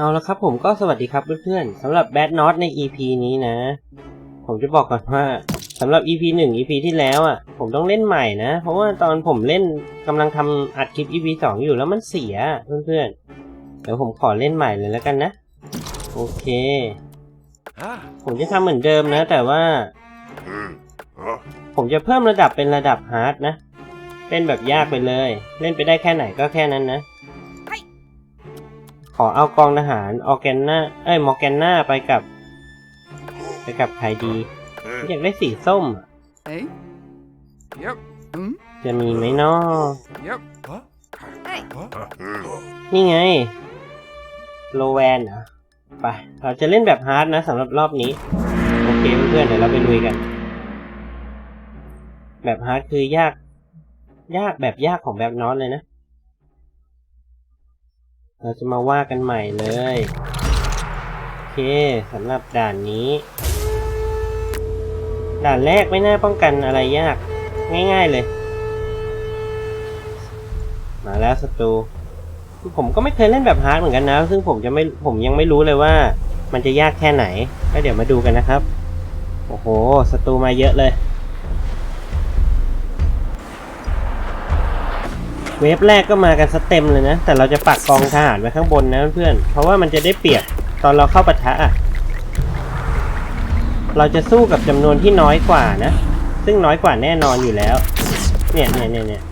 เอาละครับผมก็สวัสดีครับเพื่อนๆสำหรับ Bad Not ใน EP นี้นะ ผมจะบอกก่อนว่าสำหรับ EP 1 EP ที่แล้วอะ ผมต้องเล่นใหม่นะ เพราะว่าตอนผมเล่นกำลังทำอัดคลิป EP 2 อยู่แล้วมันเสียเพื่อนๆเดี๋ยวผมขอเล่นใหม่เลยแล้วกันนะ โอเค ผมจะทำเหมือนเดิมนะ แต่ว่า ผมจะเพิ่มระดับเป็นระดับฮาร์ดนะเล่นแบบยากไปเลย เล่นไปได้แค่ไหนก็แค่นั้นนะ อเอากองทหารออแกนนาเอ้ยมอร์แกนนาไปกับ ไปกับใครดี Hmm. อยากได้สีส้มอะ Eh? Yep. Hmm? จะมีไหมเนาะ Yep. Huh? Hey. Huh? Hmm. นี่ไง โลแวนเหรอไป เราจะเล่นแบบฮาร์ดนะสำหรับรอบนี้ โอเคเพื่อนๆเดี๋ยวเราไปลุยกัน แบบฮาร์ดคือยาก ยากแบบยากของแบบนอตเลยนะ เราจะมาว่ากันใหม่เลย โอเคสำหรับด่านนี้ ด่านแรกไม่น่าป้องกันอะไรยาก ง่าย ๆเลย มาแล้วศัตรูคือผมก็ไม่เคยเล่นแบบฮาร์ดเหมือนกันนะ ซึ่งผมจะไม่ผมยังไม่รู้เลยว่า มันจะยากแค่ไหน ก็เดี๋ยวมาดูกันนะครับ โอ้โหศัตรูมาเยอะเลย เวฟแรกก็มากันสเต็มเลยนะ แต่เราจะปักกองทหารไว้ข้างบนนะเพื่อนเพราะว่ามันจะได้เปรียบตอนเราเข้าปะทะอะเราจะสู้กับจำนวนที่น้อยกว่านะ ซึ่งน้อยกว่าแน่นอนอยู่แล้ว เนี่ยเนี่ยเนี่ยเนี่ย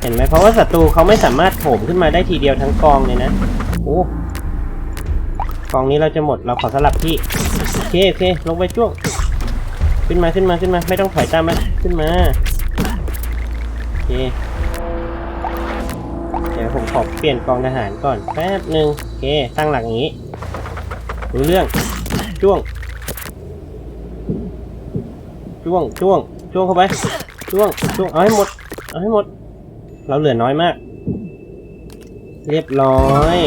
เห็นไหมเพราะว่าศัตรูเขาไม่สามารถโถมขึ้นมาได้ทีเดียวทั้งกองเลยนะโอ้กองนี้เราจะหมดเราขอสลับที่โอเคโอเคลงไปจ้วงขึ้นมาขึ้นมาขึ้นมา ไม่ต้องถอยตามมาขึ้นมาโอเค เปลี่ยนกองทหารก่อนแป๊บหนึ่งโอเคตั้งหลักอย่างนี้รู้เรื่องจ้วงจ้วงจ้วงจ้วงเข้าไปจ้วงจ้วงเอาให้หมดเอาให้หมด เราเหลือน้อยมาก เรียบร้อย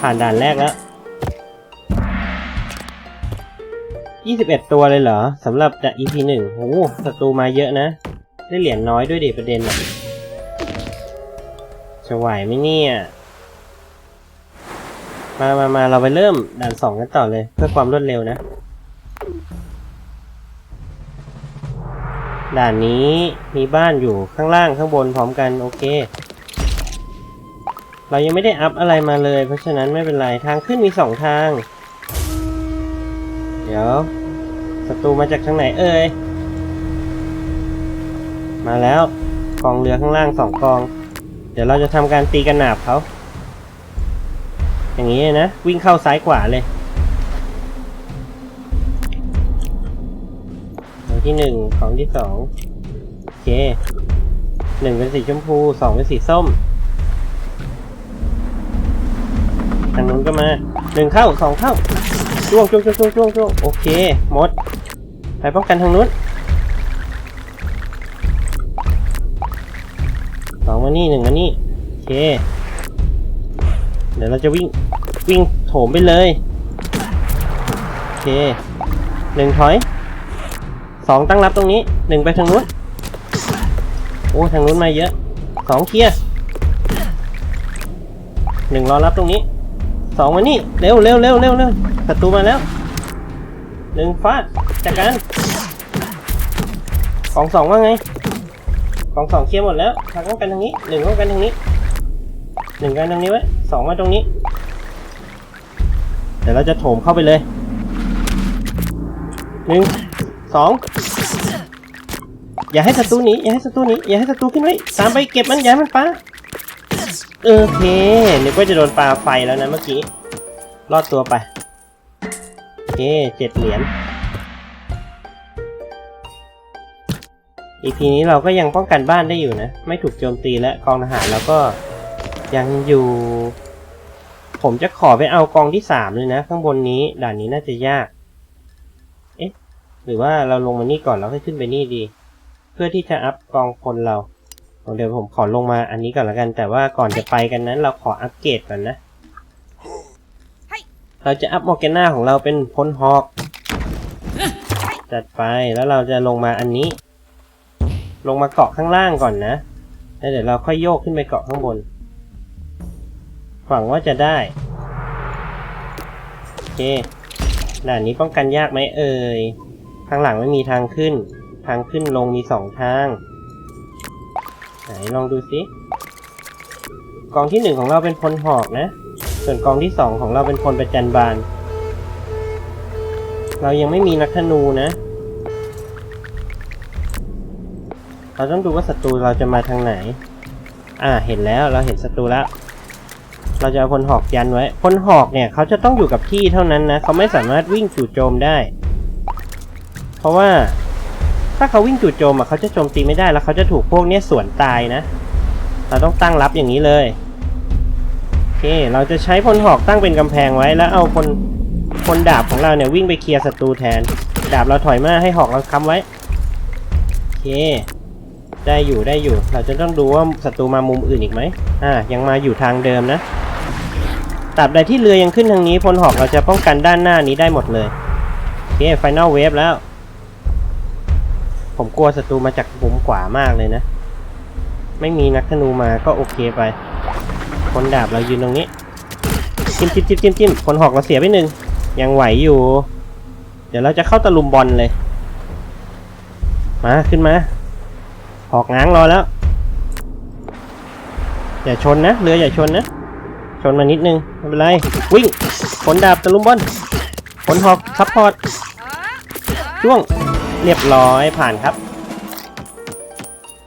ผ่านด่านแรกแล้ว21 ตัวเลยเหรอสำหรับจาก EP หนึ่งโอ้โหศัตรูมาเยอะนะ ได้เหรียญน้อยด้วยดิประเด็นอะ จะไหวไหมเนี่ย มามามาเราไปเริ่มด่านสองกันต่อเลย เพื่อความรวดเร็วนะ ด่านนี้มีบ้านอยู่ข้างล่างข้างบนพร้อมกันโอเค เรายังไม่ได้อัพอะไรมาเลย เพราะฉะนั้นไม่เป็นไรทางขึ้นมีสองทาง เดี๋ยวศัตรูมาจากทางไหนเอ่ย มาแล้วกองเรือข้างล่างสองกอง เดี๋ยวเราจะทำการตีกระหนาบเขา อย่างนี้เลยนะ วิ่งเข้าซ้ายขวาเลยของที่หนึ่งของที่สองโอเคหนึ่งเป็นสีชมพูสองเป็นสีส้มทางนู้นก็มาหนึ่งเข้าสองเข้าจ้วงจ้วงจ้วงจ้วงจ้วงจ้วงโอเคหมดไปป้องกันทางนู้น สองมานี่หนึ่งมานี่โอเค เดี๋ยวเราจะวิ่งวิ่งโถมไปเลยโอเคหนึ่งถอยสองตั้งรับตรงนี้หนึ่งไปทางนู้นโอ้ทางนู้นมาเยอะสองเคลียร์หนึ่งรอรับตรงนี้สองมานี่เร็วเร็วเร็วเร็วเร็วศัตรูมาแล้วหนึ่งฟาดจัดการกองสองว่าไง กองสองเคลียร์หมดแล้วทางต้องกันทางนี้หนึ่งต้องกันทางนี้หนึ่งกันทางนี้ไว้สองมาตรงนี้ เดี๋ยวเราจะโถมเข้าไปเลยหนึ่งสองอย่าให้ศัตรูหนีอย่าให้ศัตรูหนีอย่าให้ศัตรูขึ้นไว้ตามไปเก็บมันอย่าให้มันปาโอเคนึกว่าจะโดนปลาไฟแล้วนะเมื่อกี้รอดตัวไปโอเคเจ็ดเหรียญ อีพีนี้เราก็ยังป้องกันบ้านได้อยู่นะ ไม่ถูกโจมตีและกองทหารเราก็ยังอยู่ ผมจะขอไปเอากองที่สามเลยนะ ข้างบนนี้ด่านนี้น่าจะยาก เอ๊ะ หรือว่าเราลงมานี่ก่อนแล้วค่อยขึ้นไปนี่ดี เพื่อที่จะอัพกองพลเราเดี๋ยวผมขอลงมาอันนี้ก่อนละกัน แต่ว่าก่อนจะไปกันนั้น เราขออัปเกรดก่อนนะเราจะอัพมอร์แกน่าของเราเป็นพลฮอกจัดไปแล้วเราจะลงมาอันนี้ ลงมาเกาะข้างล่างก่อนนะแล้วเดี๋ยวเราค่อยโยกขึ้นไปเกาะข้างบนหวังว่าจะได้เคด่านนี้ป้องกันยากไหมเอ่ยข้างหลังไม่มีทางขึ้น ทางขึ้นลงมีสองทาง ไหนลองดูสิกองที่หนึ่งของเราเป็นพลหอกนะ ส่วนกองที่สองของเราเป็นพลประจันบาน เรายังไม่มีนักธนูนะ เราต้องดูว่าศัตรูเราจะมาทางไหน อ่า เห็นแล้ว เราเห็นศัตรูแล้ว เราจะเอาพลหอกยันไว้ พลหอกเนี่ยเขาจะต้องอยู่กับที่เท่านั้นนะ เขาไม่สามารถวิ่งจู่โจมได้ เพราะว่าถ้าเขาวิ่งจู่โจมอะเขาจะโจมตีไม่ได้แล้วเขาจะถูกพวกเนี้ยสวนตายนะ เราต้องตั้งรับอย่างนี้เลย โอเค เราจะใช้พลหอกตั้งเป็นกำแพงไว้แล้วเอาพลพลดาบของเราเนี่ยวิ่งไปเคลียร์ศัตรูแทน ดาบเราถอยมาให้หอกเราค้ำไว้ โอเค ได้อยู่ได้อยู่ เราจะต้องดูว่าศัตรูมามุมอื่นอีกไหมอ่า ยังมาอยู่ทางเดิมนะตราบใดที่เรือยังขึ้นทางนี้พลหอกเราจะป้องกันด้านหน้านี้ได้หมดเลยโอเคไฟนอลเวฟแล้ว ผมกลัวศัตรูมาจากมุมขวามากเลยนะ ไม่มีนักธนูมาก็โอเคไปคนดาบเรายืนตรงนี้จิ้มจิ้มจิ้มจิ้มจิ้มคนหอกเราเสียไปหนึ่งยังไหวอยู่ เดี๋ยวเราจะเข้าตะลุมบอลเลย มาขึ้นมา หอกง้างรอแล้ว อย่าชนนะ เรืออย่าชนนะ ชนมานิดนึง ไม่เป็นไร วิ่งขนดาบตะลุมบอลขนหอกซัพพอร์ตช่วงเรียบร้อยผ่านครับ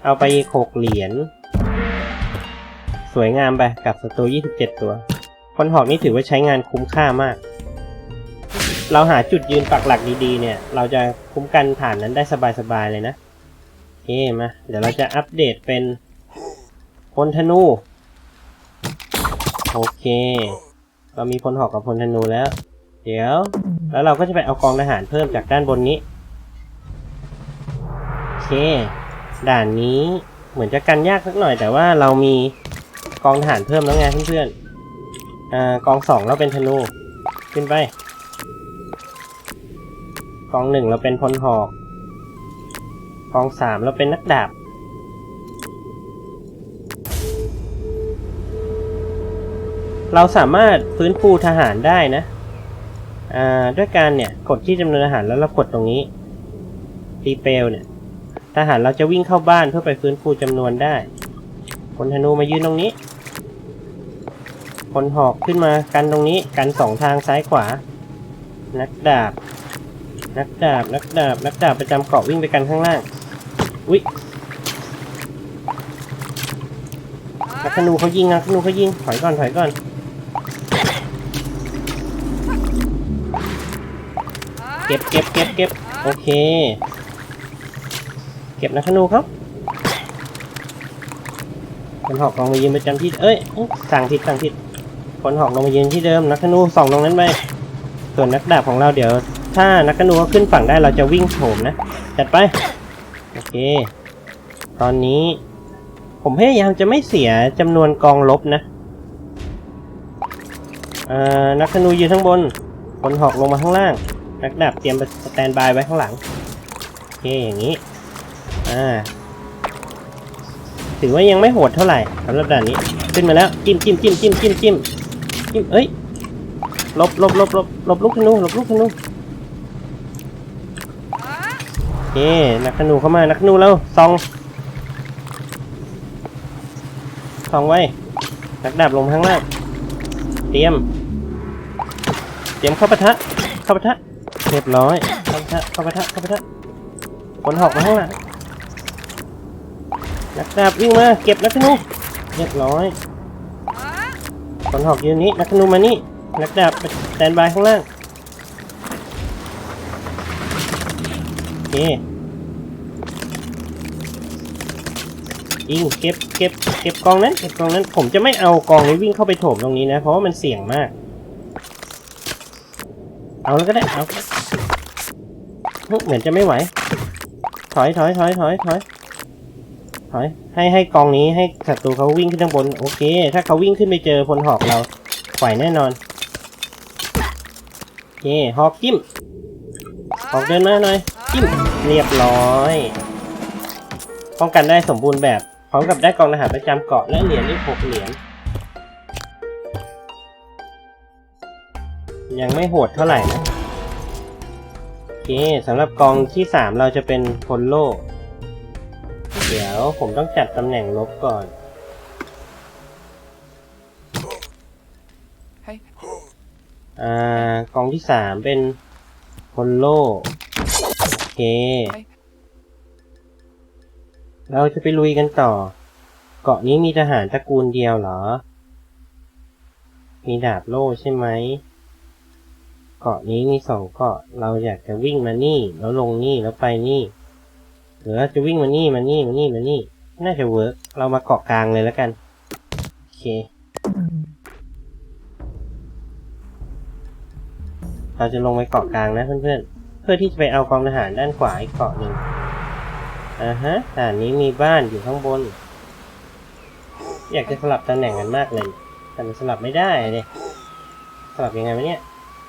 เอาไปอีกหกเหรียญ สวยงามไปกับศัตรู27 ตัวคนหอกนี่ถือว่าใช้งานคุ้มค่ามาก เราหาจุดยืนปักหลักดีๆเนี่ย เราจะคุ้มกันฐานนั้นได้สบายๆเลยนะ มา เดี๋ยวเราจะอัปเดตเป็นพลธนู โอเค เรามีพลหอกกับพลธนูแล้ว เดี๋ยว แล้วเราก็จะไปเอากองทหารเพิ่มจากด้านบนนี้ โอเค ด่านนี้เหมือนจะกันยากสักหน่อย แต่ว่าเรามีกองทหารเพิ่มแล้วไงเพื่อนๆอ่ากองสองเราเป็นธนู ขึ้นไป กองหนึ่งเราเป็นพลหอก กองสามเราเป็นนักดาบ เราสามารถฟื้นฟูทหารได้นะ อ่า ด้วยการเนี่ย กดที่จำนวนอาหารแล้วเรากดตรงนี้รีเปลเนี่ย ทหารเราจะวิ่งเข้าบ้านเพื่อไปฟื้นฟูจำนวนได้คนธนูมายืนตรงนี้คนหอกขึ้นมากันตรงนี้กันสองทางซ้ายขวา นักดาบ นักดาบ นักดาบ นักดาบประจำเกาะวิ่งไปกันข้างล่าง อุ๊ยนักธนูเขายิงนักธนูเขายิง ถอยก่อน ถอยก่อน เก็บเก็บเก็บเก็บโอเค เก็บนักธนูครับคนหอกลงมายืนประจำที่ เอ้ย สั่งผิดสั่งผิดคนหอกลงมายืนที่เดิม นักธนูส่องตรงนั้นไป ส่วนนักดาบของเราเดี๋ยว ถ้านักธนูขึ้นฝั่งได้เราจะวิ่งโถมนะ จัดไป อเค ตอนนี้ ผมพยายามจะไม่เสียจำนวนกองลบนะ เอ่อ นักธนูยืนข้างบน คนหอกลงมาข้างล่าง นักดาบเตรียมสแตนบายไว้ข้างหลัง โอเค อย่างนี้ อ่า ถือว่ายังไม่โหดเท่าไหร่สำหรับด่านนี้ ขึ้นมาแล้ว จิ้มจิ้มจิ้มจิ้มจิ้มจิ้มจิ้มเอ้ยลบลบลบลบลบลูกธนูลบลูกธนูโอ เค นักธนูเข้ามา นักธนูแล้วซองซองไว้ นักดาบลงข้างล่าง เตรียม เตรียมเข้าปะทะ เข้าปะทะ เรียบร้อย เข้าปะทะ เข้าปะทะ เข้าปะทะผลหอกมาข้างหลังนักดาบวิ่งมา เก็บนักธนู เรียบร้อยผลหอกยืนนี้ นักธนูมานี่ นักดาบแตนบายข้างล่าง โอ เคยิงเก็บเก็บเก็บกองนั้นเก็บกองนั้น ผมจะไม่เอากองนี้วิ่งเข้าไปโถมตรงนี้นะ เพราะว่ามันเสี่ยงมาก เอาแล้วก็ได้เอาเฮ้ยเหมือนจะไม่ไหว ถอยถอยถอยถอยถอยถอยให้ให้กองนี้ให้ศัตรูเขาวิ่งขึ้นข้างบน โอเค ถ้าเขาวิ่งขึ้นไปเจอพลหอกเราไหวแน่นอนโอเคหอกจิ้มหอกเดินมาหน่อย จิ้มเรียบร้อย ป้องกันได้สมบูรณ์แบบ พร้อมกับได้กองทหารประจำเกาะและเหรียญอีกหกเหรียญ ยังไม่โหดเท่าไหร่นะโอเคสำหรับกองที่สามเราจะเป็นพลโล เดี๋ยวผมต้องจัดตำแหน่งลบก่อน Hey. อ่ากองที่สามเป็นพลโลโอ เคเราจะไปลุยกันต่อ เกาะนี้มีทหารตระกูลเดียวเหรอ มีดาบโล่ใช่ไหม เกาะนี้มีสองเกาะ เราอยากจะวิ่งมานี่ แล้วลงนี่ แล้วไปนี่ หรือจะวิ่งมานี่ มานี่ มานี่ มานี่ น่าจะเวิร์กเรามาเกาะกลางเลยแล้วกัน โอเค เราจะลงไปเกาะกลางนะเพื่อนๆ พื่อที่จะไปเอากองทหารด้านขวาอีกเกาะหนึ่งอ่าฮะด่านนี้มีบ้านอยู่ข้างบน อยากจะสลับตำแหน่งกันมากเลย แต่มันสลับไม่ได้เลยสลับยังไงวะเนี่ย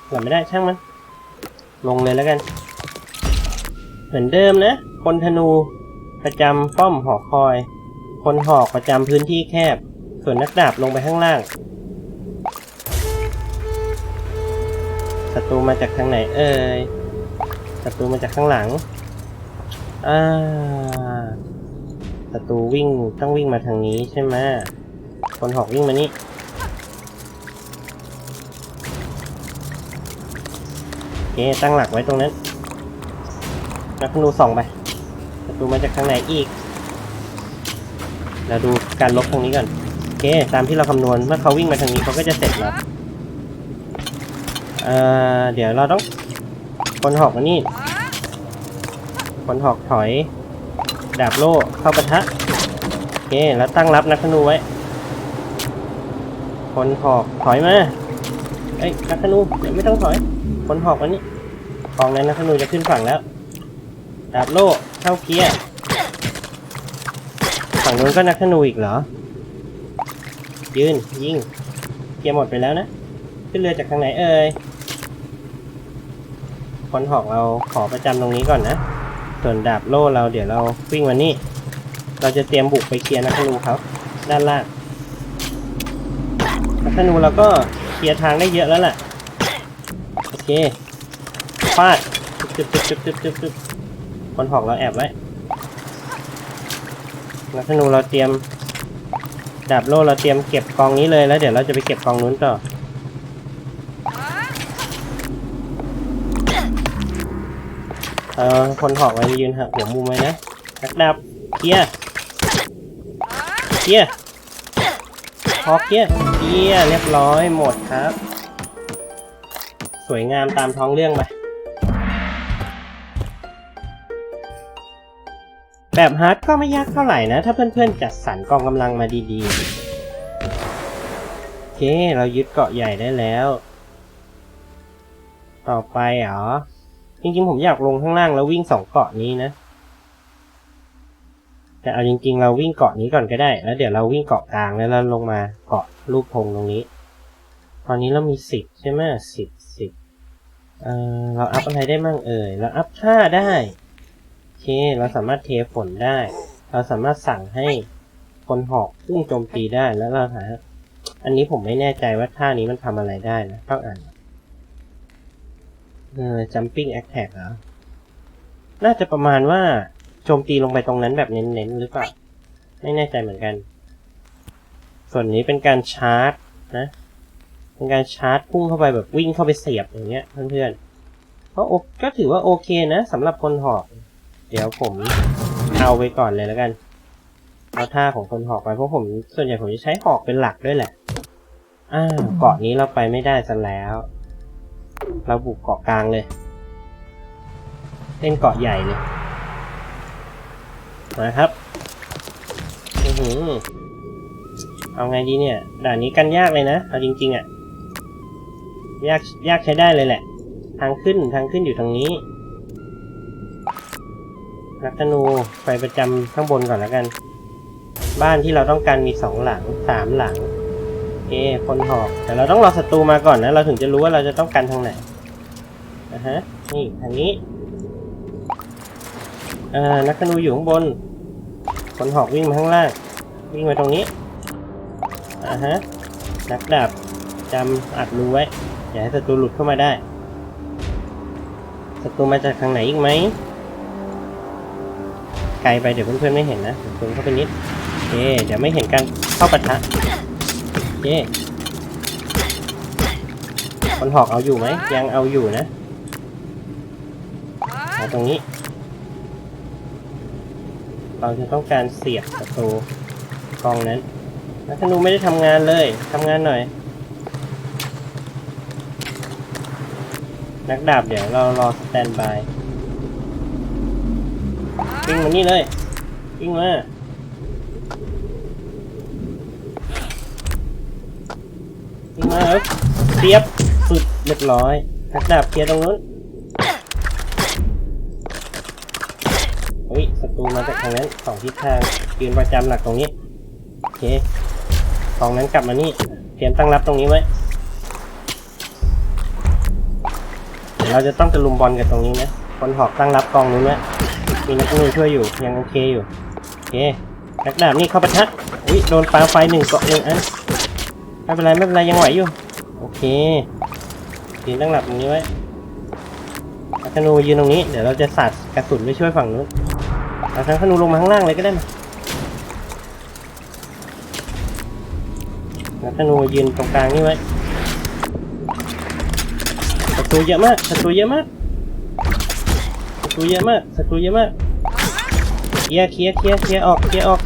สลับไม่ได้ช่างมัน ลงเลยแล้วกัน เหมือนเดิมนะคนธนูประจำป้อมหอคอย คนหอกประจำพื้นที่แคบ ส่วนนักดาบลงไปข้างล่างศัตรูมาจากทางไหนเอ่ย ศัตรูมาจากข้างหลัง อ่าศัตรูวิ่งต้องวิ่งมาทางนี้ใช่ไหมคนหอกวิ่งมานี่โอเคตั้งหลักไว้ตรงนั้นนักธนูส่องไปศัตรูมาจากทางไหนอีก เราดูการลบทางนี้ก่อนโอเค ตามที่เราคำนวณเมื่อเขาวิ่งมาทางนี้เขาก็จะเสร็จแล้วเอ่อเดี๋ยวเราต้อง คนหอกมานี่คนหอกถอย ดาบโล่เข้าปะทะโอเคแล้วตั้งรับนักธนูไว้ คนหอกถอยมาเอ้ยนักธนูเดี๋ยวไม่ต้องถอย คนหอกมานี่กองนั้นนักธนูจะขึ้นฝั่งแล้ว ดาบโล่เข้าเกียร์ฝั่งนู้นก็นักธนูอีกเหรอ ยืนยิงเกียร์หมดไปแล้วนะ ขึ้นเรือจากทางไหนเอ่ย คนหอกเราขอประจำตรงนี้ก่อนนะ ส่วนดาบโล่เราเดี๋ยวเราวิ่งมานี่เราจะเตรียมบุกไปเคลียร์นักธนูเขาด้านล่างนักธนูเราก็เคลียร์ทางได้เยอะแล้วแหละโอเคฟาดจึ๊บจึ๊บจึ๊บจึ๊บจึ๊บจึ๊บคนหอกเราแอบไว้นักธนูเราเตรียมดาบโล่เราเตรียมเก็บกองนี้เลยแล้วเดี๋ยวเราจะไปเก็บกองนู้นต่อ เออคนหอกเรายืนหักหัวมุมไว้นะนักดาบเคียร์เคียร์หอกเคียร์เคียร์เรียบร้อยหมดครับ สวยงามตามท้องเรื่องไปแบบฮาร์ดก็ไม่ยากเท่าไหร่นะ ถ้าเพื่อนๆจัดสรรกองกำลังมาดีๆโอเค เรายึดเกาะใหญ่ได้แล้ว ต่อไปเหรอ จริงๆผมอยากลงข้างล่างแล้ววิ่งสองเกาะนี้นะ แต่เอาจริง ๆ เราวิ่งเกาะนี้ก่อนก็ได้ แล้วเดี๋ยวเราวิ่งเกาะกลางแล้วเราลงมาเกาะรูปธงตรงนี้ ตอนนี้เรามีสิบใช่ไหมสิบสิบเออเราอัพอะไรได้มั่งเอ่ย เราอัพท่าได้ โอเค เราสามารถเทฝนได้ เราสามารถสั่งให้คนหอกพุ่งโจมตีได้แล้วเราหา อันนี้ผมไม่แน่ใจว่าท่านี้มันทำอะไรได้นะต้องอ่าน เออ jumping attack เหรอ น่าจะประมาณว่าโจมตีลงไปตรงนั้นแบบเน้นๆหรือเปล่า ไม่แน่ใจเหมือนกัน ส่วนนี้เป็นการชาร์จนะ เป็นการชาร์จพุ่งเข้าไปแบบวิ่งเข้าไปเสียบอย่างเงี้ยเพื่อนๆก็โอก็ถือว่าโอเคนะสำหรับคนหอก เดี๋ยวผมเอาไปก่อนเลยแล้วกัน เอาท่าของคนหอกไปเพราะผมส่วนใหญ่ผมจะใช้หอกเป็นหลักด้วยแหละ อ้าวเกาะนี้เราไปไม่ได้ซะแล้ว เราบุกเกาะกลางเลย เล่นเกาะใหญ่เลย มาครับอือหือเอาไงดีเนี่ย ด่านนี้กันยากเลยนะ เอาจริง ๆอะ่ะ ยาก ยากใช้ได้เลยแหละ ทางขึ้น ทางขึ้นอยู่ทางนี้ นักธนูไปประจำข้างบนก่อนแล้วกัน บ้านที่เราต้องการมีสองหลัง สามหลัง เคคนหอกแต่เราต้องรอศัตรูมาก่อนนะ เราถึงจะรู้ว่าเราจะต้องการทางไหนนะฮะนี่ทางนี้เอ่อนักธนูอยู่ข้างบน คนหอกวิ่งมาข้างล่าง วิ่งมาตรงนี้อ่าฮะนักดาบจำอัดรูไว้ อย่าให้ศัตรูหลุดเข้ามาได้ศัตรูมาจากทางไหนอีกไหมไกลไปเดี๋ยวเพื่อนๆไม่เห็นนะเดี๋ยวเพื่อนเข้าไปนิดโอเคเดี๋ยวไม่เห็นการเข้าปะทะ เคคนหอกเอาอยู่ไหมยังเอาอยู่นะเอาตรงนี้ เราจะต้องการเสียบศัตรูกองนั้นนักธนูไม่ได้ทำงานเลยทำงานหน่อย นักดาบเดี๋ยวเรารอสแตนบายวิ่งมานี่เลยวิ่งมาวิ่ง มาเออเสียบสุดเรียบร้อยนักดาบเคลียร์ตรงนู้นเฮ้ยศัตรูมาจากทางนั้นสองทิศทางยืนประจำหลักตรงนี้โอเคกองนั้นกลับมานี่เตรียมตั้งรับตรงนี้ไว้เดี๋ยวเราจะต้องตะลุมบอลกันตรงนี้นะคนหอกตั้งรับกองนู้นไว้มีนักมือช่วยอยู่ยังโอเคอยู่โอเคนักดาบนี่เข้าประทัดอุ้ยโดนปลาไฟหนึ่งเกาะหนึ่งอัน ไม่เป็นไรไม่เป็นไรยังไหวอยู่ โอเคยืนตั้งหลับตรงนี้ไว้นักธนูยืนตรงนี้ เดี๋ยวเราจะสาดกระสุนไปช่วยฝั่งนู้นเอาทั้งธนูลงมาข้างล่างเลยก็ได้มานักธนูยืนตรงกลางนี่ไว้ศัตรูเยอะมากศัตรูเยอะมากศัตรูเยอะมากศัตรูเยอะมากเคลียร์เคลียร์เคลียร์เคลียร์ออกเคลียร์ออก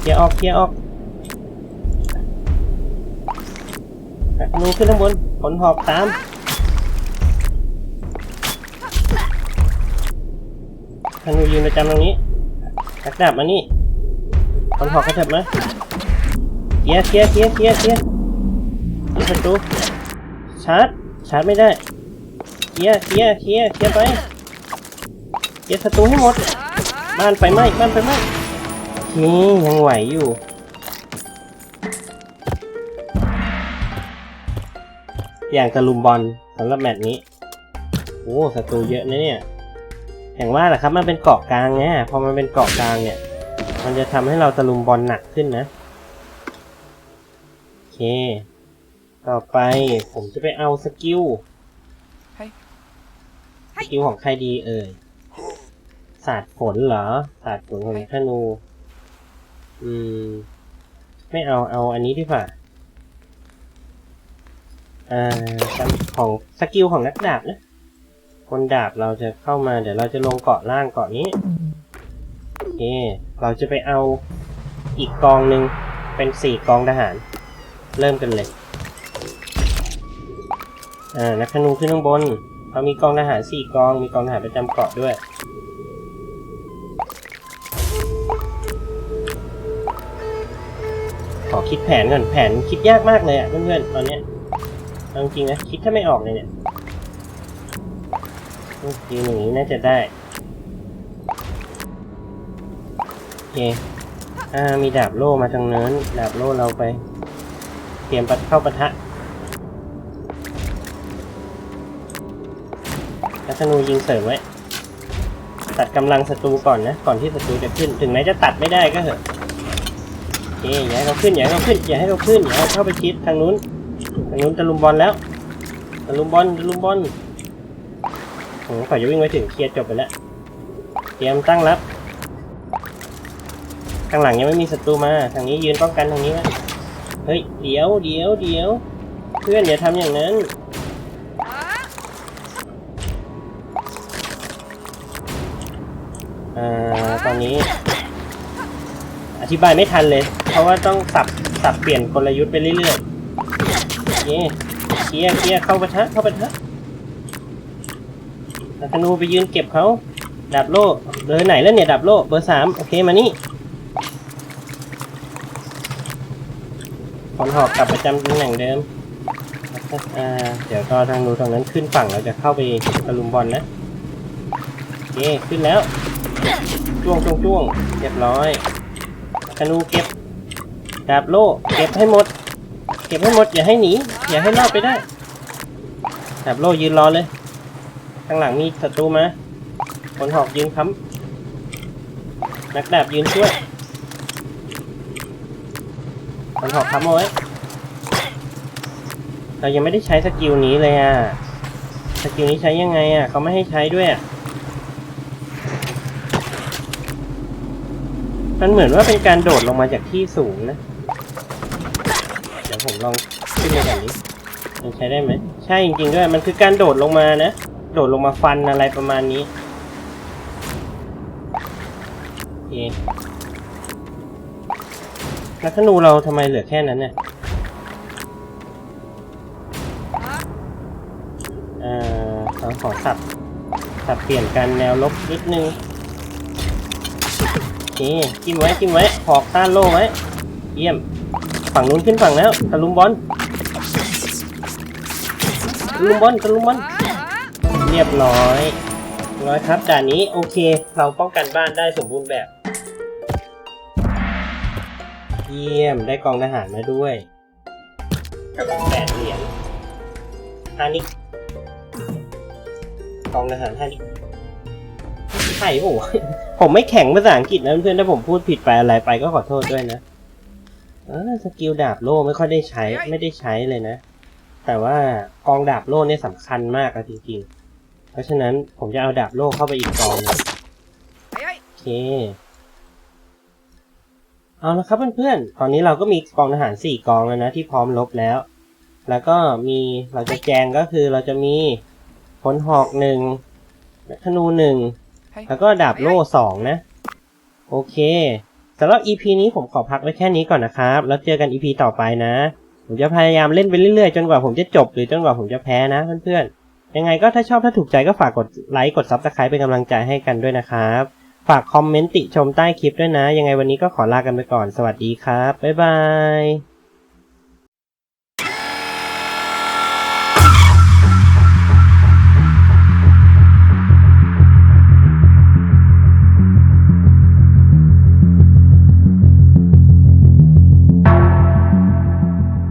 เคลียร์ออกเคลียร์ออก นูขึ้นข้างบนผลหอบตามธนูยืนประจำตรงนี้ตักดาบมานี่ผลหอบกระเถิบมาเคียร์เคียร์เคียร์เคียร์เคียร์นี่ศัตรูชาร์จชาร์จไม่ได้เคียร์เคียร์เคียร์เคียร์ไปเคียร์ศัตรูให้หมดบ้านไฟไหม้บ้านไฟไหม้โอเคยังไหวอยู่ อย่างตะลุมบอลสำหรับแมตช์นี้ โอ้ศัตรูเยอะนะเนี่ย อย่างว่าแหละครับมันเป็นเกาะกลางไงพอมันเป็นเกาะกลางเนี่ย มันจะทำให้เราตะลุมบอลหนักขึ้นนะโอเค ต่อไปผมจะไปเอาสกิลเฮ้ยสกิลของใครดีเอ่ยศาสตร์ฝนเหรอศาสตร์ฝนของธนู อืม ไม่เอาเอาอันนี้ดีกว่า อ่าของสกิลของนักดาบนะคนดาบเราจะเข้ามาเดี๋ยวเราจะลงเกาะล่างเกาะนี้โอเคเราจะไปเอาอีกกองหนึ่งเป็นสี่กองทหาร เริ่มกันเลยอ่านักธนูขึ้นข้างบนเขามีกองทหารสี่กอง มีกองทหารประจำเกาะด้วยขอคิดแผนก่อนแผนคิดยากมากเลยอะเพื่อนๆตอนเนี้ย เอาจริงนะ คิดถ้าไม่ออกเลยเนี่ยยืนอย่างนี้น่าจะได้ โอเค อ่า มีดาบโล่มาทางเนั้นดาบโล่เราไป เตรียมปัดเข้าปะทะนักธนูยิงเสริมไว้ ตัดกำลังศัตรูก่อนนะ ก่อนที่ศัตรูจะขึ้น ถึงแม้จะตัดไม่ได้ก็เถอะโอเคอย่าให้เราขึ้น อย่าให้เราขึ้น อย่าให้เราขึ้น อย่าให้เราเข้าไปชิดทางนู้น ทางนู้นตะลุมบอลแล้วตะลุมบอลตะลุมบอลโอ้โหขอจะวิ่งไปถึงเคลียร์จบไปแล้ว เตรียมตั้งรับ ข้างหลังยังไม่มีศัตรูมา ทางนี้ยืนป้องกันทางนี้ไว้เฮ้ย เดี๋ยว เดี๋ยว เดี๋ยว เพื่อนอย่าทำอย่างนั้น อ่า ตอนนี้ อธิบายไม่ทันเลย เพราะว่าต้องสับ สับเปลี่ยนกลยุทธ์ไปเรื่อยๆ เย่เคลียร์เคลียร์เข้าปะทะเข้าปะทะธนูไปยืนเก็บเขาดาบโล่เบอร์ไหนแล้วเนี่ยดาบโล่เบอร์สามโอเคมานี่คนหอกกลับประจำตำแหน่งเดิมอ่าเดี๋ยวก็ทางนู้นตรงนั้นขึ้นฝั่งเราจะเข้าไปตะลุมบอลนะโอเคขึ้นแล้วจ้วงจ้วงจ้วงเรียบร้อยธนูเก็บดาบโล่เก็บให้หมด เก็บให้หมดอย่าให้หนี อย่าให้รอดไปได้ดาบโล่ยืนรอเลย ข้างหลังมีศัตรูมาคนหอกยืนค้ำนักดาบยืนช่วยคนหอกค้ำเอาไว้เรายังไม่ได้ใช้สกิลนี้เลยอะ สกิลนี้ใช้ยังไงอะ เขาไม่ให้ใช้ด้วยอะ มันเหมือนว่าเป็นการโดดลงมาจากที่สูงนะ ผมลองขึ้นไปแบบนี้มันใช้ได้ไหม ใช่จริงๆด้วย มันคือการโดดลงมานะ โดดลงมาฟันอะไรประมาณนี้โอเคแล้วธนูเราทำไมเหลือแค่นั้นเนี่ยเอ่อเราขอสับสับเปลี่ยนกันแนวลบนิดนึงโอเคจิ้มไว้จิ้มไว้หอกต้านโล่ไว้ เยี่ยม ฝั่งนู้นขึ้นฝั่งแล้วตะลุมบอลตะลุมบอลตะลุมบอลเรียบร้อยร้อยครับด่านนี้โอเค เราป้องกันบ้านได้สมบูรณ์แบบ เยี่ยมได้กองทหารมาด้วยกับแปดเหรียญฮานิกกองทหารฮานิกใช่โอ้ผมไม่แข็งภาษาอังกฤษนะเพื่อนถ้าผมพูดผิดไปอะไรไปก็ขอโทษด้วยนะ เออสกิลดาบโล่ไม่ค่อยได้ใช้ไม่ได้ใช้เลยนะ แต่ว่ากองดาบโล่เนี่ยสำคัญมากอะจริงๆ เพราะฉะนั้นผมจะเอาดาบโล่เข้าไปอีกกองหนึง Hey, hey. โอเค เอาละครับเพื่อนๆ ตอนนี้เราก็มีกองทหารสี่กองแล้วนะที่พร้อมรบแล้ว แล้วก็มีเราจะแจงก็คือเราจะมีพลหอกหนึ่งนักธนูหนึ่ง Hey. แล้วก็ดาบโล่สองนะ โอเค สำหรับ EP นี้ผมขอพักไว้แค่นี้ก่อนนะครับ แล้วเจอกัน EP ต่อไปนะ ผมจะพยายามเล่นไปเรื่อยๆ จนกว่าผมจะจบหรือจนกว่าผมจะแพ้นะเพื่อนๆ ยังไงก็ถ้าชอบถ้าถูกใจก็ฝากกดไลค์กด Subscribe เป็นกำลังใจให้กันด้วยนะครับ ฝากคอมเมนต์ติชมใต้คลิปด้วยนะ ยังไงวันนี้ก็ขอลากันไปก่อน สวัสดีครับ บ๊ายบาย